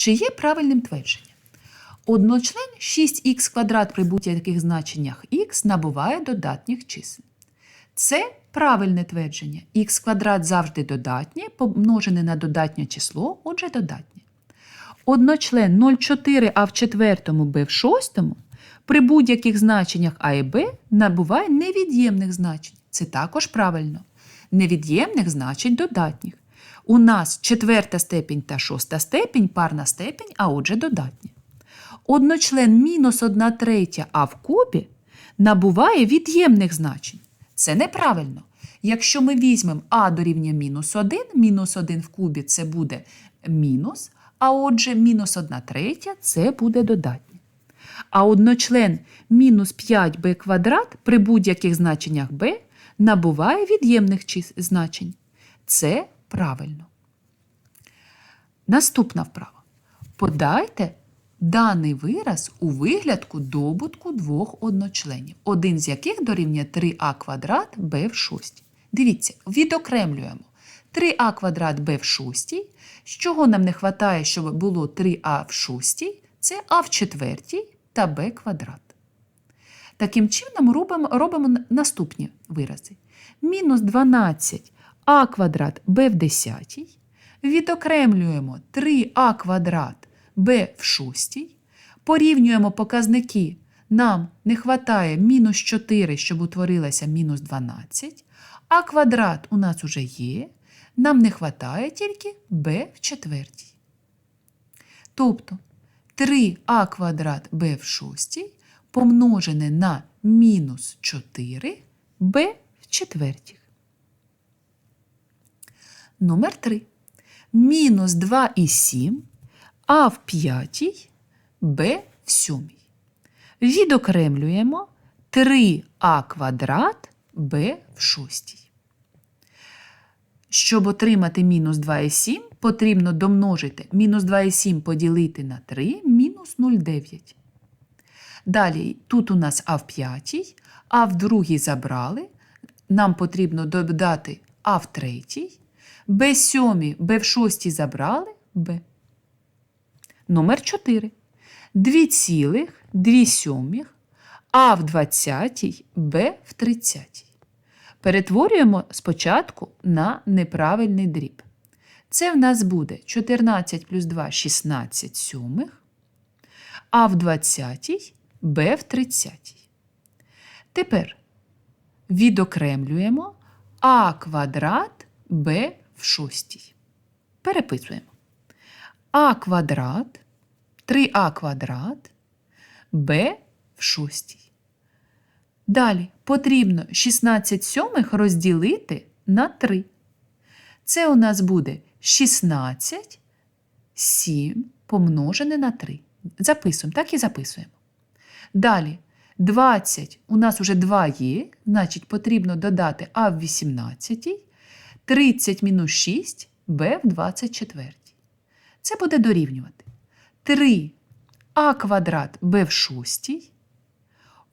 Чи є правильним твердження? Одночлен 6х квадрат при будь-яких значеннях х набуває додатніх чисел. Це правильне твердження. х квадрат завжди додатнє, помножене на додатнє число, отже додатнє. Одночлен 0,4 а в четвертому b в шостому при будь-яких значеннях а і b набуває невід'ємних значень. Це також правильно. Невід'ємних значень додатніх. У нас четверта степінь та шоста степінь парна степінь, а отже додатні. Одночлен мінус 1 третя а в кубі набуває від'ємних значень. Це неправильно. Якщо ми візьмемо а дорівнює мінус 1, мінус 1 в кубі це буде мінус, а отже мінус 1 третя це буде додатнє. А одночлен мінус 5b квадрат при будь-яких значеннях b набуває від'ємних значень. Це правильно. Наступна вправа. Подайте даний вираз у виглядку добутку двох одночленів, один з яких дорівнює 3а квадрат b в шостій. Дивіться, відокремлюємо 3а квадрат b в шостій. З чого нам не вистачає, щоб було 3а в шостій? Це а в четвертій та b квадрат. Таким чином робимо, робимо наступні вирази. Мінус 12 а квадрат b в десятій. Відокремлюємо 3а квадрат b в шостій. Порівнюємо показники. Нам не вистачає мінус 4, щоб утворилося мінус 12. А квадрат у нас уже є. Нам не вистачає тільки b в четвертій. Тобто 3а квадрат b в шостій помножене на мінус 4 b в четвертій. Номер 3. Мінус 2 і 7, а в п'ятій, b в сьомій. Відокремлюємо 3а квадрат b в шостій. Щоб отримати мінус 2,7, потрібно домножити мінус 2,7 поділити на 3, мінус 0,9. Далі тут у нас а в п'ятій, а в другій забрали. Нам потрібно додати а в третій. Б сьомій, Б в шостій забрали Б. Номер 4. 2 цілих, 2 сьомих, а в 20, Б в 30. Перетворюємо спочатку на неправильний дріб. Це в нас буде 14 плюс 2 16 сьомих, а в 20 Б в 30. Тепер відокремлюємо а квадрат Б в шостій. Переписуємо. А квадрат, 3а квадрат, Б в шостій. Далі потрібно 16 сьомих розділити на 3. Це у нас буде 16 7 помножене на 3. Записуємо, так і записуємо. Далі 20 у нас вже 2 є, значить потрібно додати а в 18, 30 мінус 6 b в 24. Це буде дорівнювати 3 а квадрат b в 6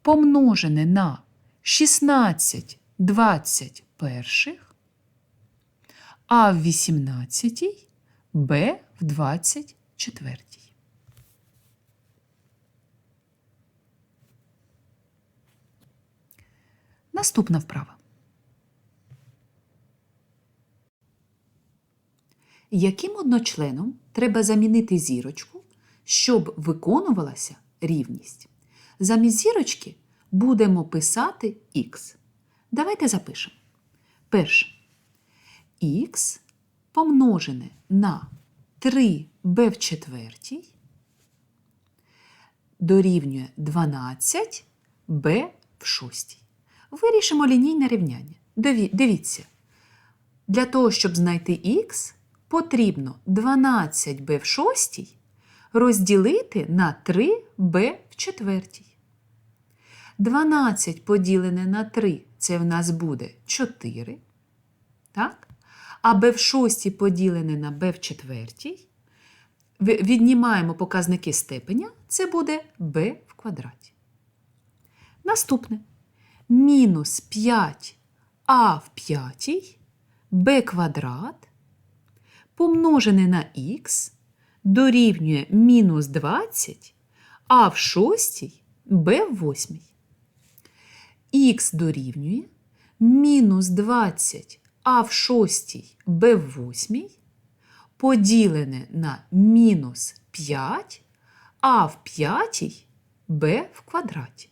помножене на 16 21, а в 18 b в 24. Наступна вправа. Яким одночленом треба замінити зірочку, щоб виконувалася рівність? Замість зірочки будемо писати х. Давайте запишемо. Перше. х помножене на 3b в четвертій дорівнює 12 b в шостій. Вирішимо лінійне рівняння. Дивіться, для того, щоб знайти х, потрібно 12b в шостій розділити на 3b в четвертій. 12 поділене на 3 це в нас буде 4. Так? А b в шостій поділене на b в четвертій. Віднімаємо показники степеня, це буде b в квадраті. Наступне. Мінус 5а в п'ятій b квадрат помножене на х дорівнює мінус 20, а в шостій b в восьмій. Х дорівнює мінус 20, а в шостій b в восьмій поділене на мінус 5, а в п'ятій b в квадраті.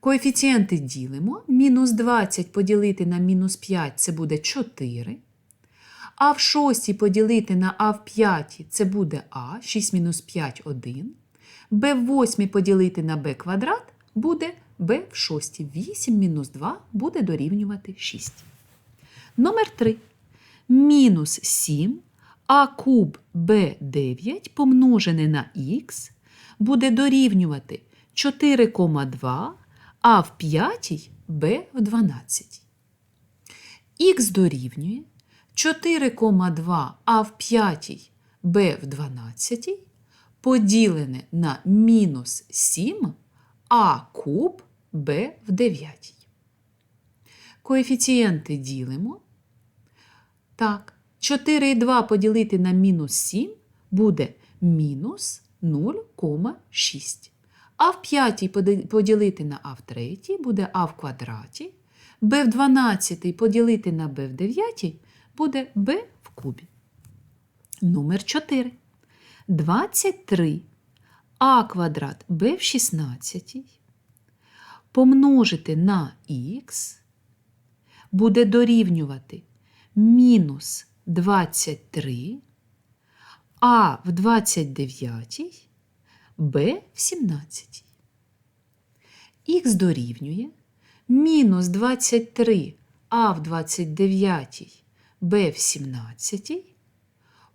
Коефіцієнти ділимо. Мінус 20 поділити на мінус 5 це буде 4. А в шостій поділити на а в п'ятій це буде а, 6 мінус 5 – 1. b в восьмій поділити на b квадрат буде b в шостій. 8 мінус 2 буде дорівнювати 6. Номер 3. Мінус 7 а куб b9 помножене на х буде дорівнювати 4,2 а в п'ятій b в 12. Х дорівнює 4,2 а в п'ятій b в 12 поділене на мінус 7 а куб b в 9. Коефіцієнти ділимо. Так, 4,2 поділити на мінус 7 буде мінус 0,6. А в п'ятій поділити на а в третій буде а в квадраті. B в 12 поділити на b в 9 буде b в кубі. Номер 4. 23 а квадрат b в 16 помножити на х буде дорівнювати мінус 23 а в 29 b в 17. Х дорівнює мінус 23 а в 29 b в 17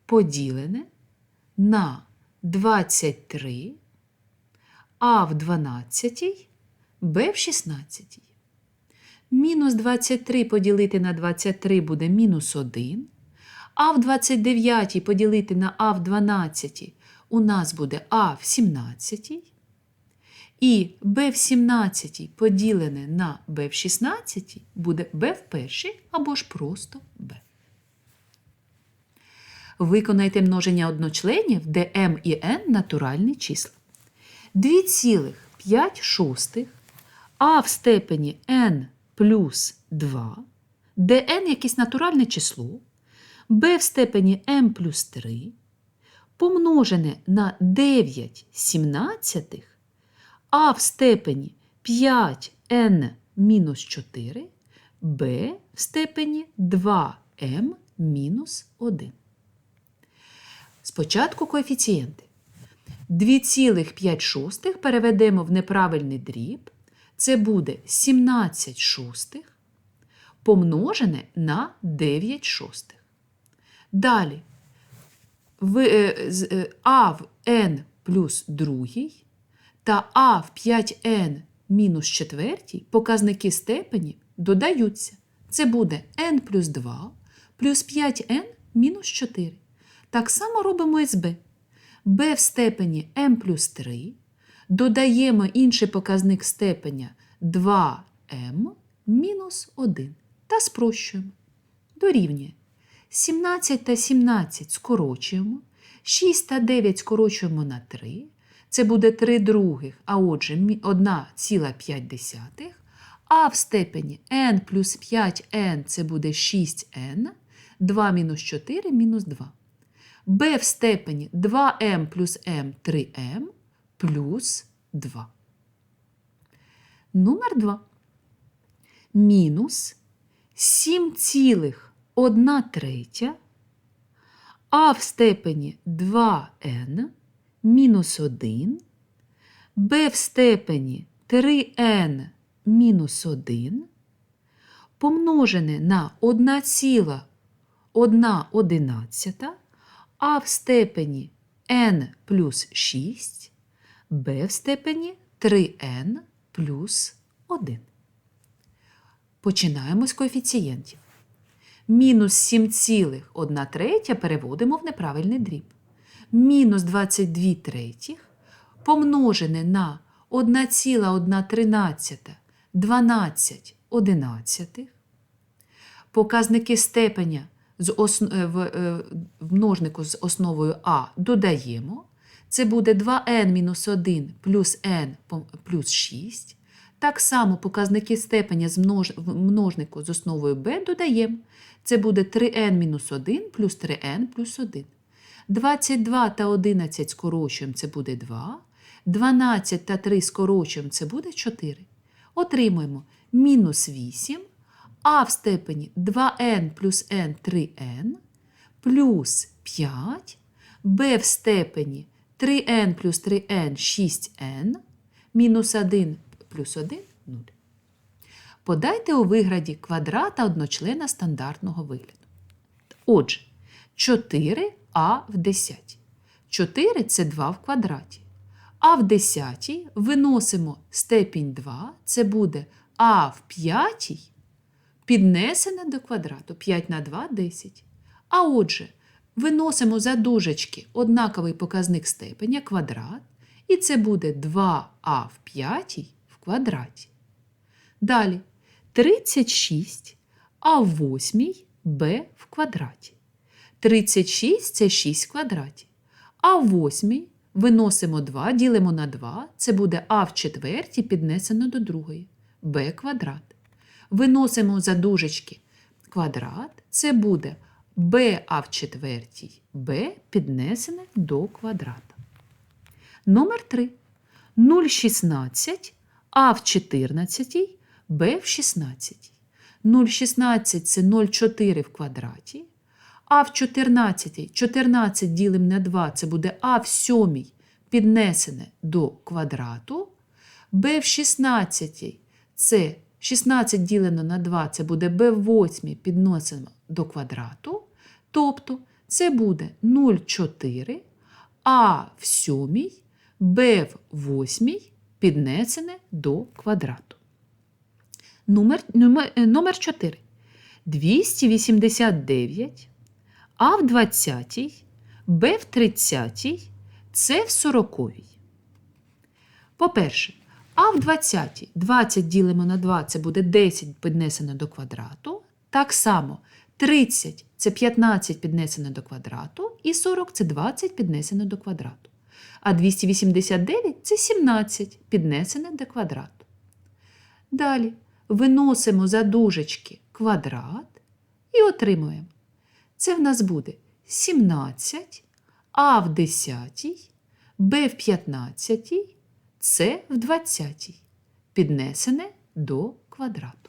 поділене на 23 а в 12 b в 16. Мінус 23 поділити на 23 буде мінус 1. А в 29 поділити на А в 12 у нас буде А в 17. І Б в 17 поділене на Б в 16 буде Б в першій або ж просто Б. Виконайте множення одночленів, де m і n натуральні числа. 2,5 шостих а в степені n плюс 2, де n якесь натуральне число, b в степені m плюс 3 помножене на 9 сімнадцятих, а в степені 5n мінус 4, b в степені 2m мінус 1. Спочатку коефіцієнти. 2,5 переведемо в неправильний дріб. Це буде 17 шостих помножене на 9 шостих. Далі в, е, е, а в n плюс другий та а в 5n мінус четвертій показники степені додаються. Це буде n плюс 2 плюс 5n мінус 4. Так само робимо з b. b в степені m плюс 3. Додаємо інший показник степеня 2m мінус 1 та спрощуємо. Дорівнює 17 та 17 скорочуємо, 6 та 9 скорочуємо на 3. Це буде 3 других, а отже 1,5. А в степені n плюс 5n це буде 6n, 2 мінус 4 мінус 2. b в степені 2m плюс m 3m плюс 2. Номер 2. Мінус 7,1 третя, а в степені 2n мінус 1, b в степені 3n мінус 1 помножене на 1,1 а в степені n плюс 6, b в степені 3n плюс 1. Починаємо з коефіцієнтів. Мінус 7,1 третя переводимо в неправильний дріб. Мінус 22 третіх помножене на 1,1 тринадцята 12 одинадцятих. Показники степеня з ос... е, в, е, в множнику з основою А додаємо. Це буде 2n-1 плюс n плюс 6. Так само показники степеня з множ... в множнику з основою b додаємо. Це буде 3n-1 плюс 3n плюс 1. 22 та 11 скорочуємо, це буде 2. 12 та 3 скорочуємо, це буде 4. Отримуємо мінус 8, а в степені 2n плюс n 3n, плюс 5, b в степені 3n плюс 3n 6n, мінус 1 плюс 1 – 0. Подайте у виграді квадрата одночлена стандартного вигляду. Отже, 4а в 10. 4 це 2 в квадраті. А в 10 виносимо степінь 2, це буде а в 5 піднесене до квадрату. 5 на 2 – 10. А отже, виносимо за дужечки однаковий показник степеня квадрат, і це буде 2а в 5 в квадраті. Далі 36 а в 8 b в квадраті. 36 це 6 в квадраті. А в 8 виносимо 2, ділимо на 2, це буде а в четвертій піднесено до другої, b квадрат. Виносимо за дужечки квадрат, це буде ba в четвертій, b піднесене до квадрата. Номер 3. 0,16, а в 14, b в 16. 0,16 це 0,4 в квадраті. А в 14, 14 ділимо на 2, це буде а в 7 піднесене до квадрату. b в 16 це 16 ділено на 2, це буде b в 8 піднесено до квадрату. Тобто це буде 0,4, а в 7 b в 8 піднесене до квадрату. Номер, номер, е, номер 4. 289, а в 20, Б в 30, С в 40. По-перше, а в 20 20 ділимо на 2, це буде 10 піднесено до квадрату. Так само 30 це 15 піднесено до квадрату, і 40 це 20 піднесено до квадрату. А 289 це 17 піднесене до квадрату. Далі виносимо за дужечки квадрат і отримуємо. Це в нас буде 17, а в 10, Б в 15, С в 20, піднесене до квадрату.